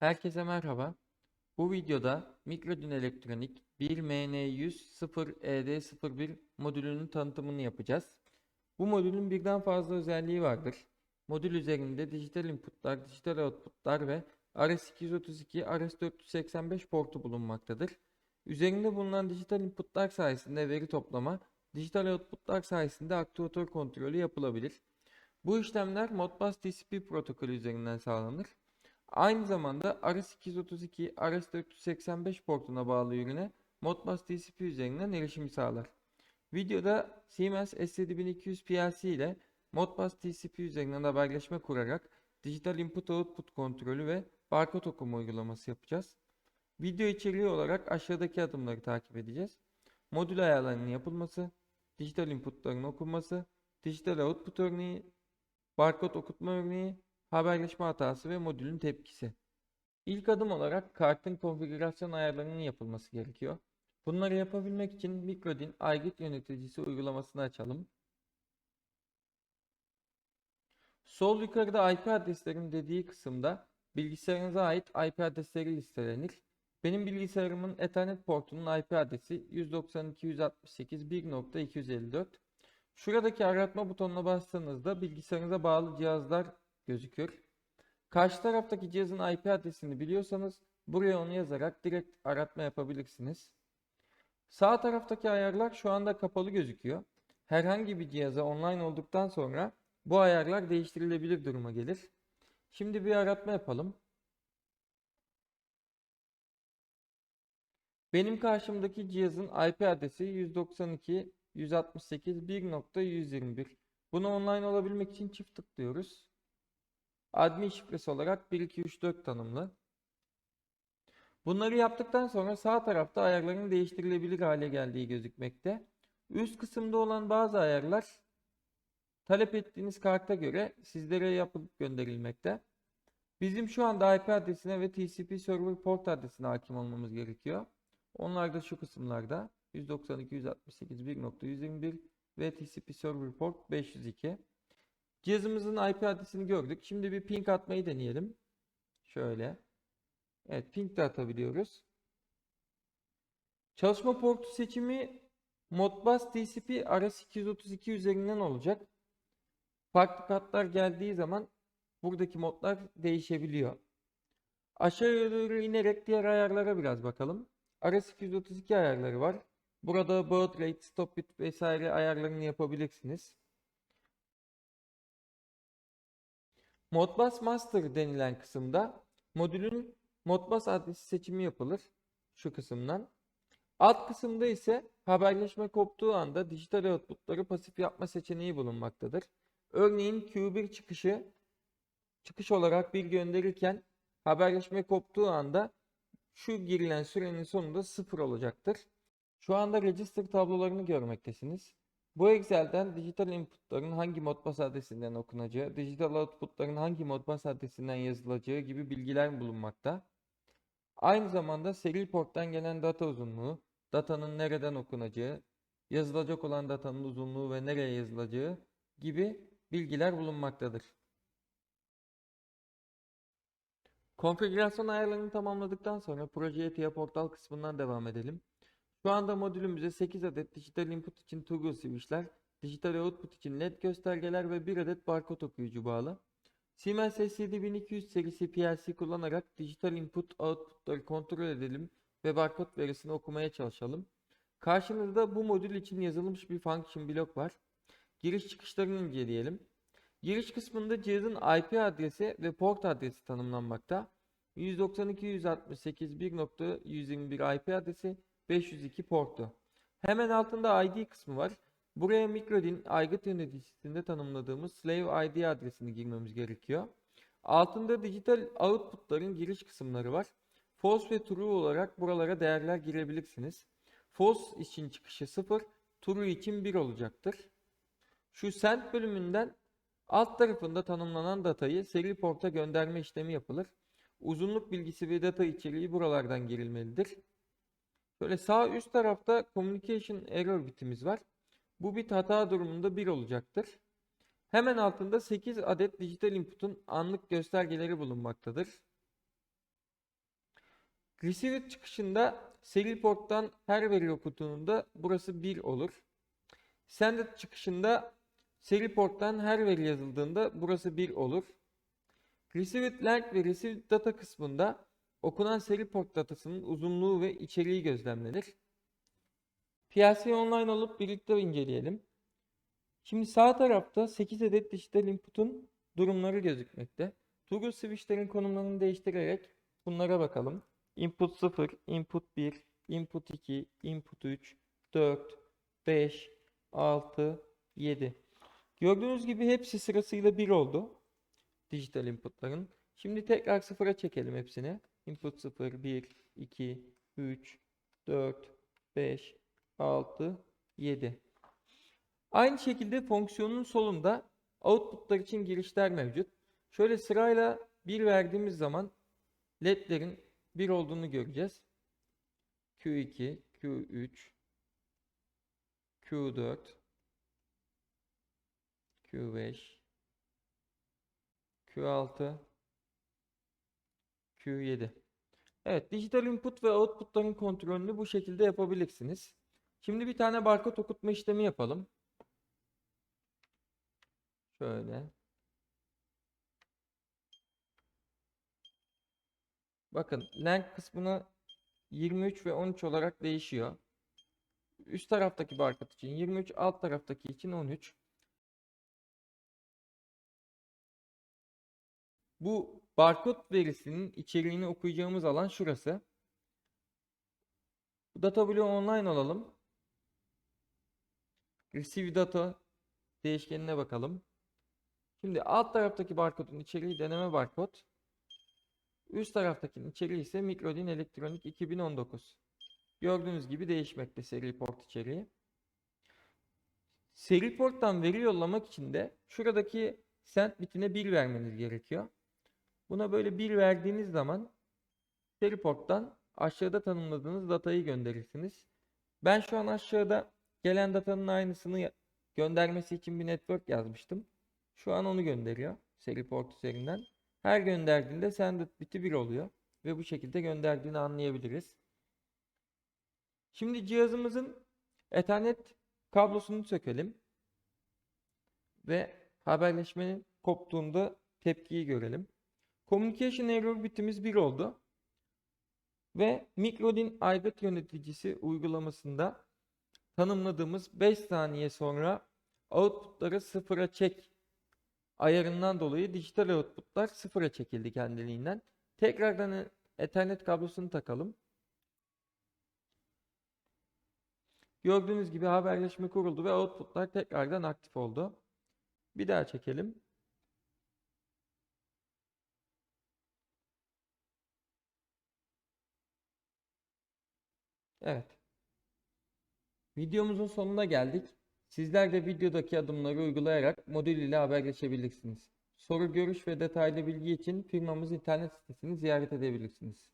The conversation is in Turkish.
Herkese merhaba. Bu videoda Mikrodin Elektronik 1MN100-0ED01 modülünün tanıtımını yapacağız. Bu modülün birden fazla özelliği vardır. Modül üzerinde dijital inputlar, dijital outputlar ve RS232, RS485 portu bulunmaktadır. Üzerinde bulunan dijital inputlar sayesinde veri toplama, dijital outputlar sayesinde aktuatör kontrolü yapılabilir. Bu işlemler Modbus TCP protokolü üzerinden sağlanır. Aynı zamanda RS232, RS485 portuna bağlı ürüne Modbus TCP üzerinden erişim sağlar. Videoda Siemens S7200 PLC ile Modbus TCP üzerinden haberleşme kurarak dijital input output kontrolü ve barkod okuma uygulaması yapacağız. Video içeriği olarak aşağıdaki adımları takip edeceğiz. Modül ayarlarının yapılması, dijital inputların okunması, dijital output örneği, barkod okutma örneği, haberleşme hatası ve modülün tepkisi. İlk adım olarak kartın konfigürasyon ayarlarının yapılması gerekiyor. Bunları yapabilmek için Mikrodin aygıt yöneticisi uygulamasını açalım. Sol yukarıda IP adreslerin dediği kısımda bilgisayarınıza ait IP adresleri listelenir. Benim bilgisayarımın Ethernet portunun IP adresi 192.168.1.254. Şuradaki aratma butonuna bastığınızda bilgisayarınıza bağlı cihazlar gözükür. Karşı taraftaki cihazın IP adresini biliyorsanız buraya onu yazarak direkt aratma yapabilirsiniz. Sağ taraftaki ayarlar şu anda kapalı gözüküyor. Herhangi bir cihaza online olduktan sonra bu ayarlar değiştirilebilir duruma gelir. Şimdi bir aratma yapalım. Benim karşımdaki cihazın IP adresi 192.168.1.121. Buna online olabilmek için çift tıklıyoruz. Admin şifresi olarak 1234 tanımlı. Bunları yaptıktan sonra sağ tarafta ayarların değiştirilebilir hale geldiği gözükmekte. Üst kısımda olan bazı ayarlar talep ettiğiniz karta göre sizlere yapıp gönderilmekte. Bizim şu anda IP adresine ve TCP server port adresine hakim olmamız gerekiyor. Onlar da şu kısımlarda 192.168.1.121 ve TCP server port 502. Cihazımızın IP adresini gördük. Şimdi bir ping atmayı deneyelim. Şöyle. Evet ping de atabiliyoruz. Çalışma portu seçimi Modbus TCP RS232 üzerinden olacak. Farklı katlar geldiği zaman buradaki modlar değişebiliyor. Aşağıya doğru inerek diğer ayarlara biraz bakalım. RS232 ayarları var. Burada baud rate, stop bit vesaire ayarlarını yapabilirsiniz. Modbus Master denilen kısımda modülün Modbus adresi seçimi yapılır. Şu kısımdan. Alt kısımda ise haberleşme koptuğu anda dijital outputları pasif yapma seçeneği bulunmaktadır. Örneğin Q1 çıkışı çıkış olarak bir gönderirken haberleşme koptuğu anda şu girilen sürenin sonunda 0 olacaktır. Şu anda register tablolarını görmektesiniz. Bu Excel'den dijital inputların hangi Modbus adresinden okunacağı, dijital outputların hangi Modbus adresinden yazılacağı gibi bilgiler bulunmakta. Aynı zamanda seri porttan gelen data uzunluğu, datanın nereden okunacağı, yazılacak olan datanın uzunluğu ve nereye yazılacağı gibi bilgiler bulunmaktadır. Konfigürasyon ayarlarını tamamladıktan sonra projeye TIA portal kısmından devam edelim. Şu anda modülümüze 8 adet dijital input için toggle switchler, dijital output için led göstergeler ve 1 adet barkod okuyucu bağlı. Siemens SCD1200 serisi PLC kullanarak dijital input outputları kontrol edelim ve barkod verisini okumaya çalışalım. Karşınızda bu modül için yazılmış bir function blok var. Giriş çıkışlarını inceleyelim. Giriş kısmında cihazın IP adresi ve port adresi tanımlanmakta. 192.168.1.121 IP adresi 502 portu. Hemen altında ID kısmı var. Buraya Mikrodin aygıt yöneticisinde tanımladığımız slave ID adresini girmemiz gerekiyor. Altında dijital outputların giriş kısımları var. False ve true olarak buralara değerler girebilirsiniz. False için çıkışı 0, true için 1 olacaktır. Şu send bölümünden alt tarafında tanımlanan datayı seri porta gönderme işlemi yapılır. Uzunluk bilgisi ve data içeriği buralardan girilmelidir. Şöyle sağ üst tarafta communication error bitimiz var. Bu bit hata durumunda 1 olacaktır. Hemen altında 8 adet dijital input'un anlık göstergeleri bulunmaktadır. Receiver çıkışında serial porttan her veri okuduğunda burası 1 olur. Sender çıkışında serial porttan her veri yazıldığında burası 1 olur. Received length ve received data kısmında okunan seri port datasının uzunluğu ve içeriği gözlemlenir. PLC online olup birlikte inceleyelim. Şimdi sağ tarafta 8 adet dijital input'un durumları gözükmekte. Toggle switch'lerin konumlarını değiştirerek bunlara bakalım. Input 0, input 1, input 2, input 3, 4, 5, 6, 7. Gördüğünüz gibi hepsi sırasıyla 1 oldu. Dijital input'ların. Şimdi tekrar sıfıra çekelim hepsini. Input 0, 1, 2, 3, 4, 5, 6, 7. Aynı şekilde fonksiyonun solunda outputlar için girişler mevcut. Şöyle sırayla 1 verdiğimiz zaman ledlerin 1 olduğunu göreceğiz. Q2, Q3, Q4, Q5, Q6, Q7. Evet, dijital input ve outputların kontrolünü bu şekilde yapabilirsiniz. Şimdi bir tane barkod okutma işlemi yapalım. Şöyle. Bakın length kısmını 23 ve 13 olarak değişiyor. Üst taraftaki barkod için 23, alt taraftaki için 13. Bu barkod verisinin içeriğini okuyacağımız alan şurası. Data bloğu online alalım. Receive data değişkenine bakalım. Şimdi alt taraftaki barkodun içeriği deneme barkod. Üst taraftakinin içeriği ise Microdin Elektronik 2019. Gördüğünüz gibi değişmekte seri port içeriği. Seri porttan veri yollamak için de şuradaki send bitine 1 vermeniz gerekiyor. Buna böyle 1 verdiğiniz zaman seri porttan aşağıda tanımladığınız datayı gönderirsiniz. Ben şu an aşağıda gelen datanın aynısını göndermesi için bir network yazmıştım. Şu an onu gönderiyor seri port üzerinden. Her gönderdiğinde send biti 1 oluyor ve bu şekilde gönderdiğini anlayabiliriz. Şimdi cihazımızın Ethernet kablosunu sökelim ve haberleşmenin koptuğunda tepkiyi görelim. Communication error bitimiz 1 oldu. Ve Microdin aygıt yöneticisi uygulamasında tanımladığımız 5 saniye sonra outputları sıfıra çek ayarından dolayı dijital outputlar sıfıra çekildi kendiliğinden. Tekrardan Ethernet kablosunu takalım. Gördüğünüz gibi haberleşme kuruldu ve outputlar tekrardan aktif oldu. Bir daha çekelim. Evet. Videomuzun sonuna geldik. Sizler de videodaki adımları uygulayarak modül ile haberleşebilirsiniz. Soru, görüş ve detaylı bilgi için firmamız internet sitesini ziyaret edebilirsiniz.